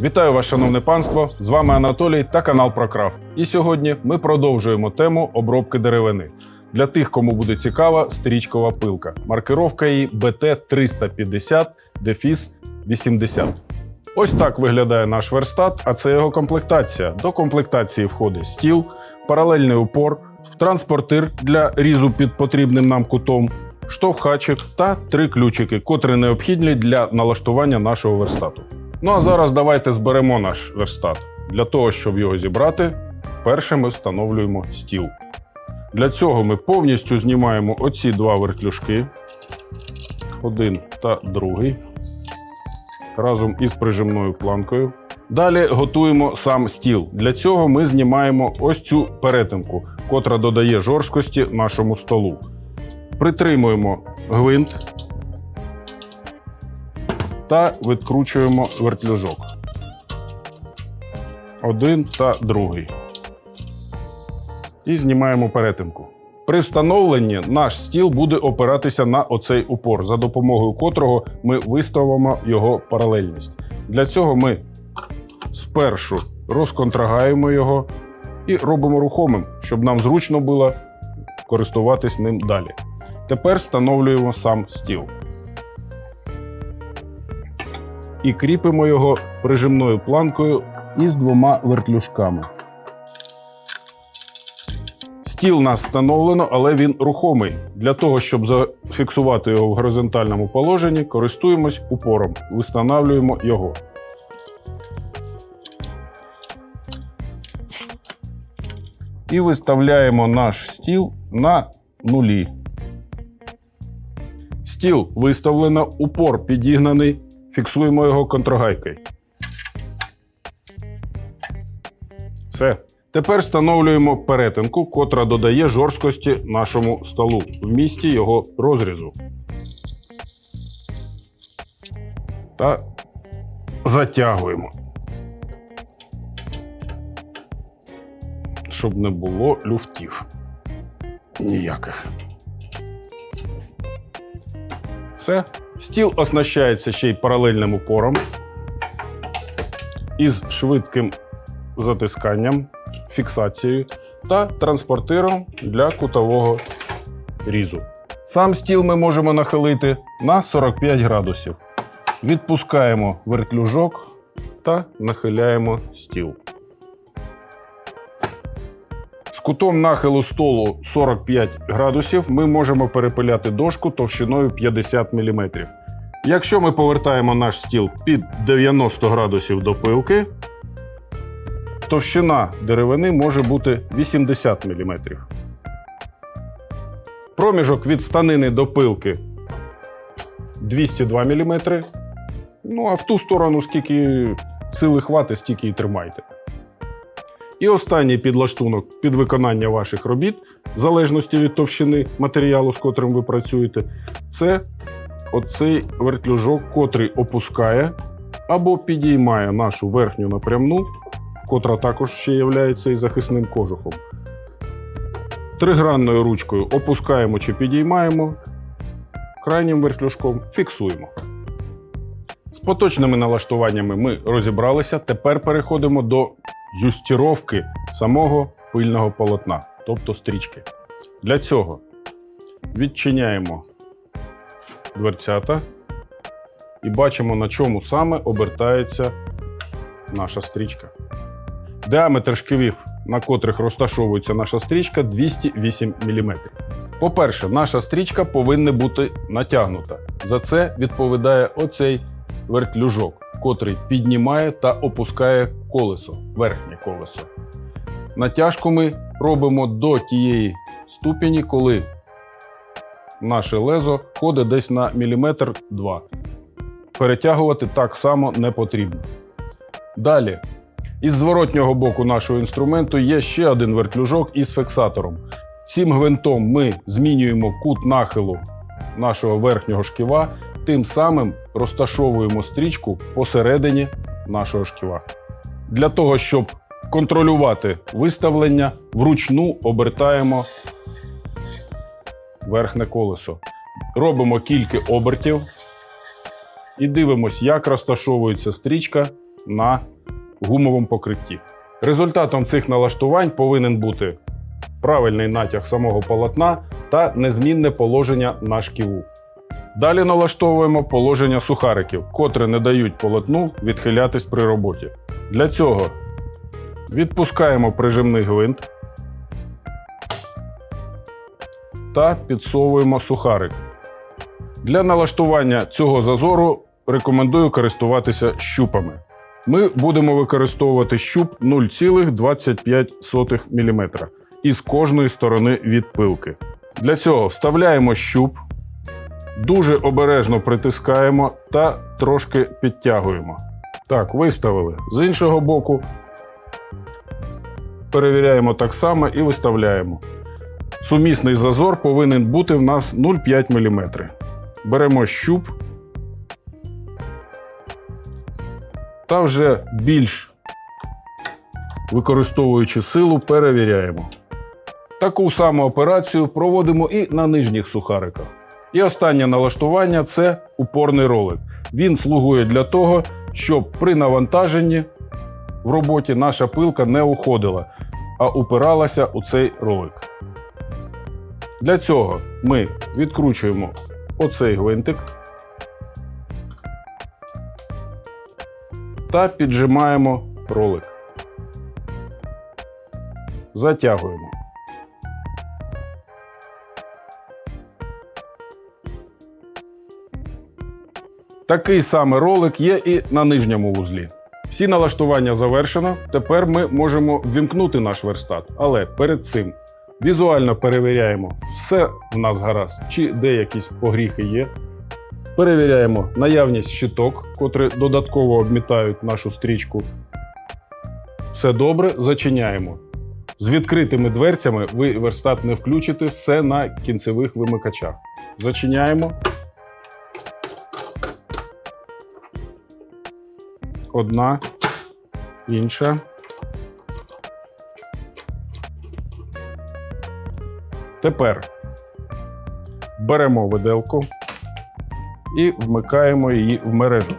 Вітаю вас, шановне панство! З вами Анатолій та канал ProCraft. І сьогодні ми продовжуємо тему обробки деревини. Для тих, кому буде цікава, стрічкова пилка. Маркировка її BT350 дефіс 80. Ось так виглядає наш верстат, а це його комплектація. До комплектації входить стіл, паралельний упор, транспортир для різу під потрібним нам кутом, штовхачик та три ключики, котрі необхідні для налаштування нашого верстату. Ну а зараз давайте зберемо наш верстат. Для того, щоб його зібрати, перше ми встановлюємо стіл. Для цього ми повністю знімаємо оці два вертлюжки, один та другий, разом із прижимною планкою. Далі готуємо сам стіл. Для цього ми знімаємо ось цю перетинку, котра додає жорсткості нашому столу. Притримуємо гвинт та відкручуємо вертлюжок. Один та другий. І знімаємо перетинку. При встановленні наш стіл буде опиратися на оцей упор, за допомогою котрого ми виставимо його паралельність. Для цього ми спершу розконтрагаємо його і робимо рухомим, щоб нам зручно було користуватись ним далі. Тепер встановлюємо сам стіл. І кріпимо його прижимною планкою із двома вертлюжками. Стіл у нас встановлено, але він рухомий. Для того, щоб зафіксувати його в горизонтальному положенні, користуємось упором. Встановлюємо його. І виставляємо наш стіл на нулі. Стіл виставлено, упор підігнаний. Фіксуємо його контрагайкою. Все. Тепер встановлюємо перетинку, котра додає жорсткості нашому столу в місті його розрізу. Та затягуємо. Щоб не було люфтів. Ніяких. Все. Стіл оснащається ще й паралельним упором із швидким затисканням, фіксацією та транспортиром для кутового різу. Сам стіл ми можемо нахилити на 45 градусів. Відпускаємо вертлюжок та нахиляємо стіл. Кутом нахилу столу 45 градусів ми можемо перепиляти дошку товщиною 50 мм. Якщо ми повертаємо наш стіл під 90 градусів до пилки, товщина деревини може бути 80 мм. Проміжок від станини до пилки 202 мм. Ну а в ту сторону, скільки сили хватить, стільки і тримайте. І останній підлаштунок під виконання ваших робіт, в залежності від товщини матеріалу, з котрим ви працюєте, це оцей вертлюжок, котрий опускає або підіймає нашу верхню напрямну, котра також ще є і захисним кожухом. Тригранною ручкою опускаємо чи підіймаємо, крайнім вертлюжком фіксуємо. З поточними налаштуваннями ми розібралися. Тепер переходимо до юстіровки самого пильного полотна, тобто стрічки. Для цього відчиняємо дверцята і бачимо, на чому саме обертається наша стрічка. Діаметр шківів, на котрих розташовується наша стрічка, 208 мм. По-перше, наша стрічка повинна бути натягнута. За це відповідає оцей вертлюжок, котрий піднімає та опускає колесо, верхнє колесо. Натяжку ми робимо до тієї ступені, коли наше лезо ходить десь на міліметр 2. Перетягувати так само не потрібно. Далі, із зворотнього боку нашого інструменту є ще один вертлюжок із фіксатором. Цим гвинтом ми змінюємо кут нахилу нашого верхнього шківа, тим самим розташовуємо стрічку посередині нашого шківа. Для того, щоб контролювати виставлення, вручну обертаємо верхнє колесо. Робимо кілька обертів і дивимося, як розташовується стрічка на гумовому покритті. Результатом цих налаштувань повинен бути правильний натяг самого полотна та незмінне положення на шківу. Далі налаштовуємо положення сухариків, котрі не дають полотну відхилятись при роботі. Для цього відпускаємо прижимний гвинт та підсовуємо сухарик. Для налаштування цього зазору рекомендую користуватися щупами. Ми будемо використовувати щуп 0,25 мм із кожної сторони від пилки. Для цього вставляємо щуп, дуже обережно притискаємо та трошки підтягуємо. Так, виставили. З іншого боку перевіряємо так само і виставляємо. Сумісний зазор повинен бути в нас 0,5 мм. Беремо щуп та вже більш використовуючи силу, перевіряємо. Таку саму операцію проводимо і на нижніх сухариках. І останнє налаштування це упорний ролик. Він слугує для того, щоб при навантаженні в роботі наша пилка не уходила, а упиралася у цей ролик. Для цього ми відкручуємо оцей гвинтик та піджимаємо ролик. Затягуємо. Такий самий ролик є і на нижньому вузлі. Всі налаштування завершено. Тепер ми можемо ввімкнути наш верстат. Але перед цим візуально перевіряємо, все в нас гаразд, чи де якісь погріхи є. Перевіряємо наявність щиток, котрі додатково обмітають нашу стрічку. Все добре, зачиняємо. З відкритими дверцями ви верстат не включите все на кінцевих вимикачах. Зачиняємо. Одна, інша. Тепер беремо виделку і вмикаємо її в мережу.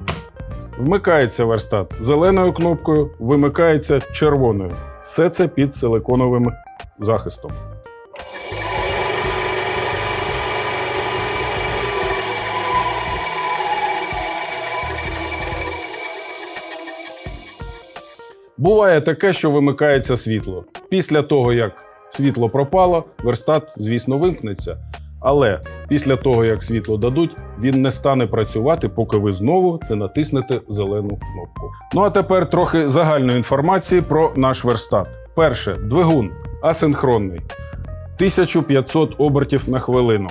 Вмикається верстат зеленою кнопкою, вимикається червоною. Все це під силиконовим захистом. Буває таке, що вимикається світло. Після того, як світло пропало, верстат, звісно, вимкнеться. Але після того, як світло дадуть, він не стане працювати, поки ви знову не натиснете зелену кнопку. Ну а тепер трохи загальної інформації про наш верстат. Перше, двигун асинхронний 1500 обертів на хвилину,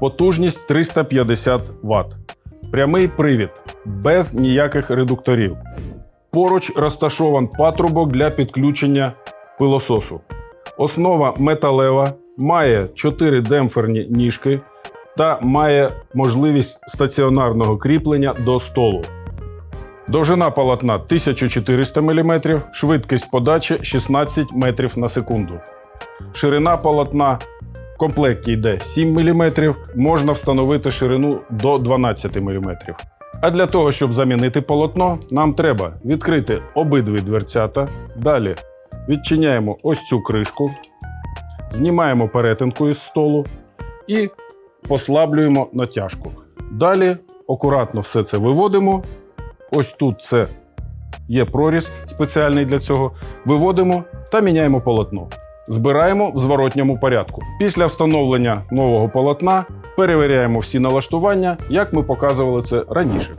потужність 350 Вт, прямий привід без ніяких редукторів. Поруч розташован патрубок для підключення пилососу. Основа металева, має 4 демпферні ніжки та має можливість стаціонарного кріплення до столу. Довжина полотна 1400 мм, швидкість подачі 16 метрів на секунду. Ширина полотна в комплекті йде 7 мм, можна встановити ширину до 12 мм. А для того, щоб замінити полотно, нам треба відкрити обидві дверцята. Далі відчиняємо ось цю кришку, знімаємо перетинку із столу і послаблюємо натяжку. Далі акуратно все це виводимо. Ось тут це є проріз спеціальний для цього. Виводимо та міняємо полотно. Збираємо в зворотньому порядку. Після встановлення нового полотна перевіряємо всі налаштування, як ми показували це раніше.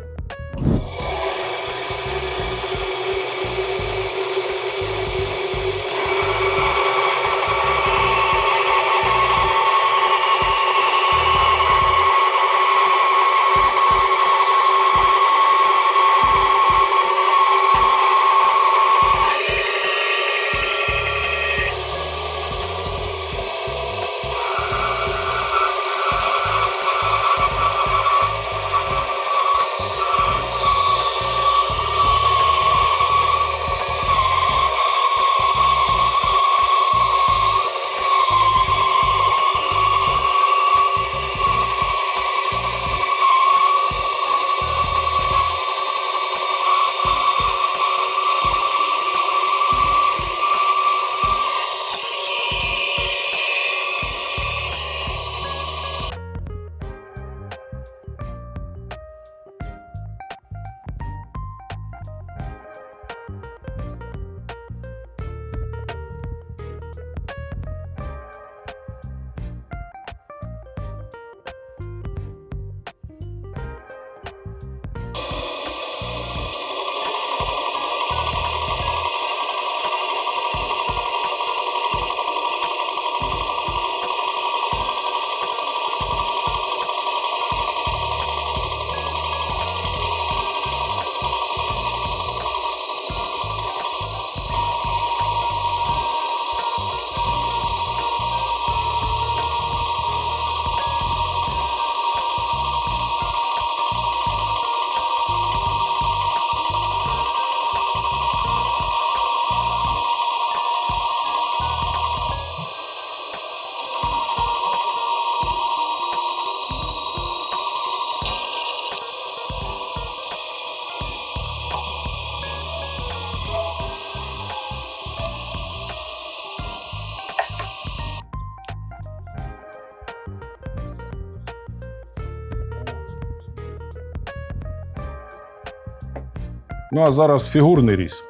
Ну а зараз фігурний різ.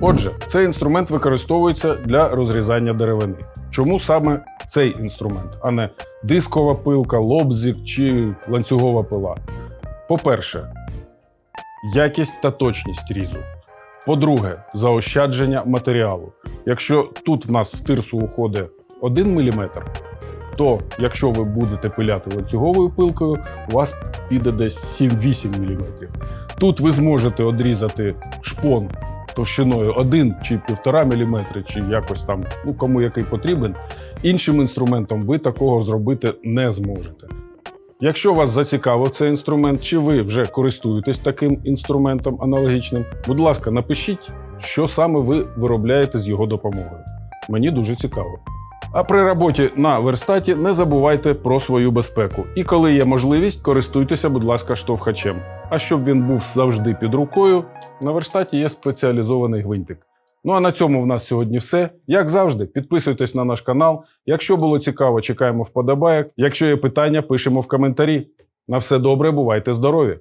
Отже, цей інструмент використовується для розрізання деревини. Чому саме цей інструмент, а не дискова пилка, лобзик чи ланцюгова пила? По-перше, якість та точність різу. По-друге, заощадження матеріалу. Якщо тут в нас в тирсу уходить 1 мм, то якщо ви будете пиляти ланцюговою пилкою, у вас піде десь 7-8 мм. Тут ви зможете одрізати шпон товщиною 1 чи 1,5 мм, чи якось там, ну кому який потрібен. Іншим інструментом ви такого зробити не зможете. Якщо вас зацікавив цей інструмент, чи ви вже користуєтесь таким інструментом аналогічним, будь ласка, напишіть, що саме ви виробляєте з його допомогою. Мені дуже цікаво. А при роботі на верстаті не забувайте про свою безпеку. І коли є можливість, користуйтеся, будь ласка, штовхачем. А щоб він був завжди під рукою, на верстаті є спеціалізований гвинтик. Ну а на цьому в нас сьогодні все. Як завжди, підписуйтесь на наш канал. Якщо було цікаво, чекаємо вподобайок. Якщо є питання, пишемо в коментарі. На все добре, бувайте здорові!